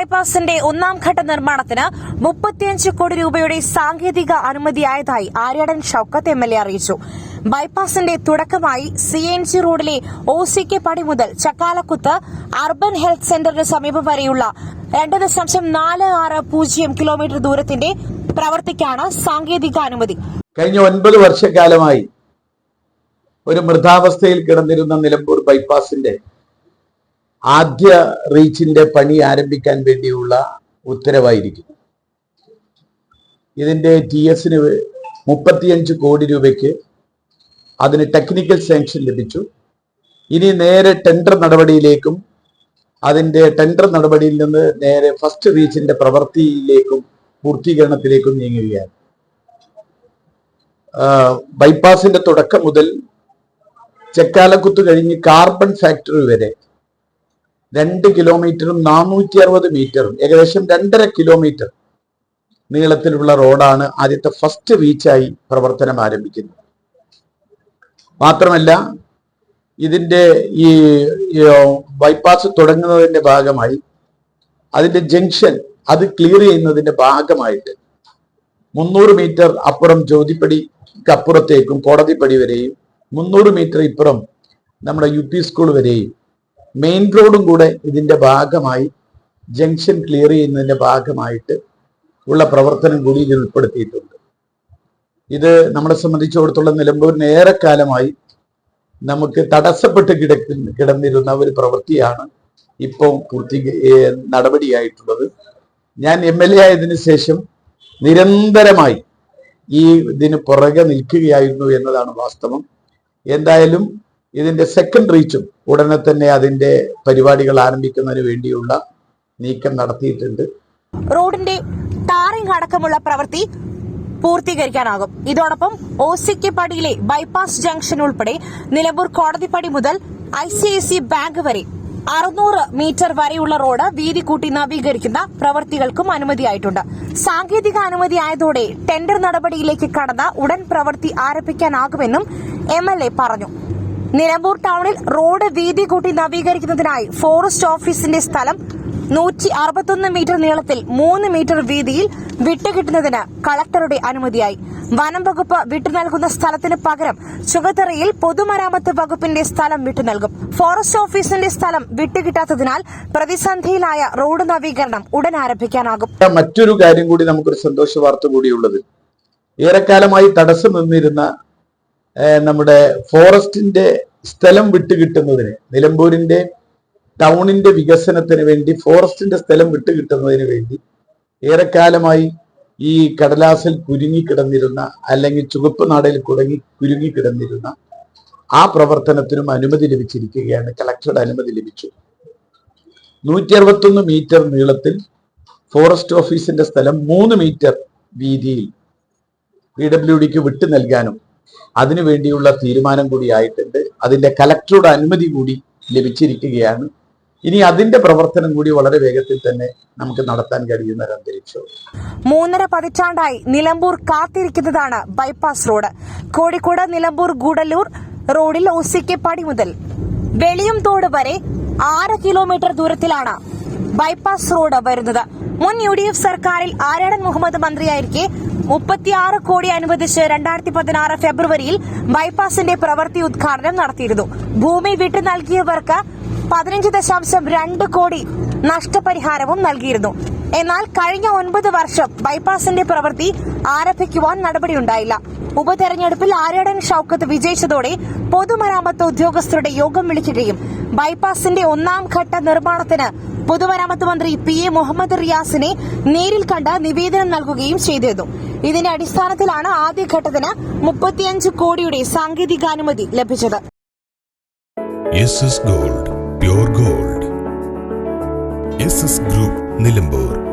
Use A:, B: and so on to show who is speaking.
A: ബൈപ്പാസിന്റെ ഒന്നാം ഘട്ട നിർമ്മാണത്തിന് മുപ്പത്തിയഞ്ച് കോടി രൂപയുടെ സാങ്കേതിക അനുമതിയായതായി Aryadan Shoukath M L A അറിയിച്ചു. ബൈപ്പാസിന്റെ തുടക്കമായി സി എൻ ജി റോഡിലെ ഒ സി കെ പടി മുതൽ ചക്കാലക്കുത്ത് അർബൻ ഹെൽത്ത് സെന്ററിന് സമീപം വരെയുള്ള രണ്ട് ദശാംശം നാല് ആറ് പൂജ്യം കിലോമീറ്റർ ദൂരത്തിന്റെ പ്രവർത്തിക്കാണ് സാങ്കേതിക അനുമതി.
B: കഴിഞ്ഞ ഒൻപത് വർഷക്കാലമായി ഒരു മൃതാവസ്ഥയിൽ കിടന്നിരുന്ന നിലമ്പൂർ ബൈപ്പാസിന്റെ ആദ്യ റീച്ചിന്റെ പണി ആരംഭിക്കാൻ വേണ്ടിയുള്ള ഉത്തരവായിരിക്കും. ഇതിന്റെ ടി എസിന് മുപ്പത്തിയഞ്ച് കോടി രൂപയ്ക്ക് അതിന് ടെക്നിക്കൽ സാങ്ഷൻ ലഭിച്ചു. ഇനി നേരെ ടെൻഡർ നടപടിയിലേക്കും അതിന്റെ ടെൻഡർ നടപടിയിൽ നിന്ന് നേരെ ഫസ്റ്റ് റീച്ചിന്റെ പ്രവൃത്തിയിലേക്കും പൂർത്തീകരണത്തിലേക്കും നീങ്ങുകയാണ്. ബൈപ്പാസിന്റെ തുടക്കം മുതൽ ചെക്കാലക്കുത്ത് കഴിഞ്ഞ് കാർബൺ ഫാക്ടറി വരെ രണ്ട് കിലോമീറ്ററും നാനൂറ്റി അറുപത് മീറ്ററും ഏകദേശം രണ്ടര കിലോമീറ്റർ നീളത്തിലുള്ള റോഡാണ് ആദ്യത്തെ ഫസ്റ്റ് റീച്ചായി പ്രവർത്തനം ആരംഭിക്കുന്നത്. മാത്രമല്ല ഇതിന്റെ ഈ ഈ, ബൈപ്പാസ് തുടങ്ങുന്നതിന്റെ ഭാഗമായി അതിന്റെ ജംഗ്ഷൻ അത് ക്ലിയർ ചെയ്യുന്നതിന്റെ ഭാഗമായിട്ട് മുന്നൂറ് മീറ്റർ അപ്പുറം ജ്യോതിപ്പടിക്ക് അപ്പുറത്തേക്കും കോടതിപ്പടി വരെയും മുന്നൂറ് മീറ്റർ ഇപ്പുറം നമ്മുടെ യു പി സ്കൂൾ വരെയും മെയിൻ റോഡും കൂടെ ഇതിന്റെ ഭാഗമായി ജംഗ്ഷൻ ക്ലിയർ ചെയ്യുന്നതിന്റെ ഭാഗമായിട്ട് ഉള്ള പ്രവർത്തനം കൂടി ഇതിൽ ഉൾപ്പെടുത്തിയിട്ടുണ്ട്. ഇത് നമ്മളെ സംബന്ധിച്ചിടത്തോളം നിലമ്പൂരിന് ഏറെക്കാലമായി നമുക്ക് തടസ്സപ്പെട്ട് കിടക്കുന്ന കിടന്നിരുന്ന ഒരു പ്രവൃത്തിയാണ് ഇപ്പോൾ പൂർത്തി നടപടിയായിട്ടുള്ളത്. ഞാൻ എം എൽ എ ആയതിനു ശേഷം നിരന്തരമായി ഈ ഇതിന് പുറകെ നിൽക്കുകയായിരുന്നു എന്നതാണ് വാസ്തവം. എന്തായാലും ഇതിന്റെ സെക്കൻഡ് റീച്ചും ഉടനെ തന്നെ അതിന്റെ പരിപാടികൾ ആരംഭിക്കുന്നതിന് വേണ്ടിയുള്ള നീക്കം നടത്തിയിട്ടുണ്ട്.
A: റോഡിന്റെ ടാറിംഗ് അടക്കമുള്ള പ്രവൃത്തി പൂർത്തീകരിക്കാനാകും. ഇതോടൊപ്പം ഒസിക്ക് പടിയിലെ ബൈപ്പാസ് ജംഗ്ഷൻ ഉൾപ്പെടെ നിലമ്പൂർ കോടതിപ്പടി മുതൽ I C I C bank വരെ അറുന്നൂറ് മീറ്റർ വരെയുള്ള റോഡ് വീതി കൂട്ടി നവീകരിക്കുന്ന പ്രവൃത്തികൾക്കും അനുമതിയായിട്ടുണ്ട്. സാങ്കേതിക അനുമതി ആയതോടെ ടെൻഡർ നടപടിയിലേക്ക് കടന്ന ഉടൻ പ്രവൃത്തി ആരംഭിക്കാനാകുമെന്നും എം എൽ എ പറഞ്ഞു. നിലമ്പൂർ ടൗണിൽ റോഡ് വീതി കൂട്ടി നവീകരിക്കുന്നതിനായി ഫോറസ്റ്റ് ഓഫീസിന്റെ സ്ഥലം നൂറ്റി അറുപത്തൊന്ന് മീറ്റർ നീളത്തിൽ മൂന്ന് മീറ്റർ വീതിയിൽ വിട്ടുകിട്ടുന്നതിന് കളക്ടറുടെ അനുമതിയായി. വനം വകുപ്പ് വിട്ടു നൽകുന്ന സ്ഥലത്തിന് പകരം ചുഗത്തറയിൽ പൊതുമരാമത്ത് വകുപ്പിന്റെ സ്ഥലം വിട്ടു നൽകും. ഫോറസ്റ്റ് ഓഫീസിന്റെ സ്ഥലം വിട്ടുകിട്ടാത്തതിനാൽ പ്രതിസന്ധിയിലായ റോഡ് നവീകരണം ഉടൻ ആരംഭിക്കാനാകും.
B: മറ്റൊരു കാര്യം കൂടി നമുക്കൊരു സന്തോഷ വാർത്ത കൂടിയുള്ളത് ഏറെക്കാലമായി തടസ്സം നിന്നിരുന്ന നമ്മുടെ ഫോറസ്റ്റിന്റെ സ്ഥലം വിട്ടുകിട്ടുന്നതിന് നിലമ്പൂരിന്റെ ടൗണിന്റെ വികസനത്തിന് വേണ്ടി ഫോറസ്റ്റിന്റെ സ്ഥലം വിട്ടുകിട്ടുന്നതിന് വേണ്ടി ഏറെക്കാലമായി ഈ കടലാസിൽ കുരുങ്ങിക്കിടന്നിരുന്ന അല്ലെങ്കിൽ ചുവപ്പ് നാടയിൽ കുടങ്ങി കുരുങ്ങിക്കിടന്നിരുന്ന ആ പ്രവർത്തനത്തിനും അനുമതി ലഭിച്ചിരിക്കുകയാണ്. കളക്ടറുടെ അനുമതി ലഭിച്ചു. നൂറ്റി അറുപത്തൊന്ന് മീറ്റർ നീളത്തിൽ ഫോറസ്റ്റ് ഓഫീസിന്റെ സ്ഥലം മൂന്ന് മീറ്റർ വീതിയിൽ പി ഡബ്ല്യു ഡിക്ക് വിട്ടു നൽകാനും അതിനു വേണ്ടിയുള്ള തീരുമാനം കൂടി ആയിട്ടുണ്ട്. അതിന്റെ കലക്ടറുടെ അനുമതി കൂടി ലഭിച്ചിരിക്കുകയാണ്. ഇനി അതിന്റെ പ്രവർത്തനം കൂടി വളരെ വേഗത്തിൽ തന്നെ നമുക്ക് നടത്താൻ കഴിയുന്ന ഒരു അന്തരീക്ഷം
A: മൂന്നര പതിറ്റാണ്ടായി നിലമ്പൂർ കാത്തിരിക്കുന്നതാണ് ബൈപ്പാസ് റോഡ്. കോഴിക്കോട് നിലമ്പൂർ ഗൂഡല്ലൂർ റോഡിൽ ഒസിക്കെ പടി മുതൽ. വെളിയംതോട് വരെ ആറ് കിലോമീറ്റർ ദൂരത്തിലാണ് ബൈപ്പാസ് റോഡ് വരുന്നത്. മുൻ യു ഡി എഫ് സർക്കാരിൽ ആരാടൻ മുഹമ്മദ് മന്ത്രിയായിരിക്കെ മുപ്പത്തിയാറ് കോടി അനുവദിച്ച് രണ്ടായിരത്തി പതിനാറ് ഫെബ്രുവരിയിൽ ബൈപ്പാസിന്റെ പ്രവൃത്തി ഉദ്ഘാടനം നടത്തിയിരുന്നു. ഭൂമി വിട്ടു നൽകിയവർക്ക് പതിനഞ്ച് ദശാംശം രണ്ട് കോടി നഷ്ടപരിഹാരവും നൽകിയിരുന്നു. എന്നാൽ കഴിഞ്ഞ ഒൻപത് വർഷം ബൈപ്പാസിന്റെ പ്രവൃത്തി ആരംഭിക്കുവാൻ നടപടിയുണ്ടായില്ല. ഉപതെരഞ്ഞെടുപ്പിൽ ആരടൻ ഷൌക്കത്ത് വിജയിച്ചതോടെ പൊതുമരാമത്ത് ഉദ്യോഗസ്ഥരുടെ യോഗം വിളിക്കുകയും ബൈപ്പാസിന്റെ ഒന്നാം ഘട്ട നിർമ്മാണത്തിന് പൊതുമരാമത്ത് മന്ത്രി പി എ മുഹമ്മദ് റിയാസിനെ നേരിൽ കണ്ട് നിവേദനം നൽകുകയും ചെയ്തിരുന്നു. ഇതിന്റെ അടിസ്ഥാനത്തിലാണ് ആദ്യഘട്ടത്തിന് മുപ്പത്തിയഞ്ച് കോടിയുടെ സാങ്കേതികാനുമതി ലഭിച്ചത്.
C: Gold gold. ഗ്രൂപ്പ് നിലമ്പൂർ.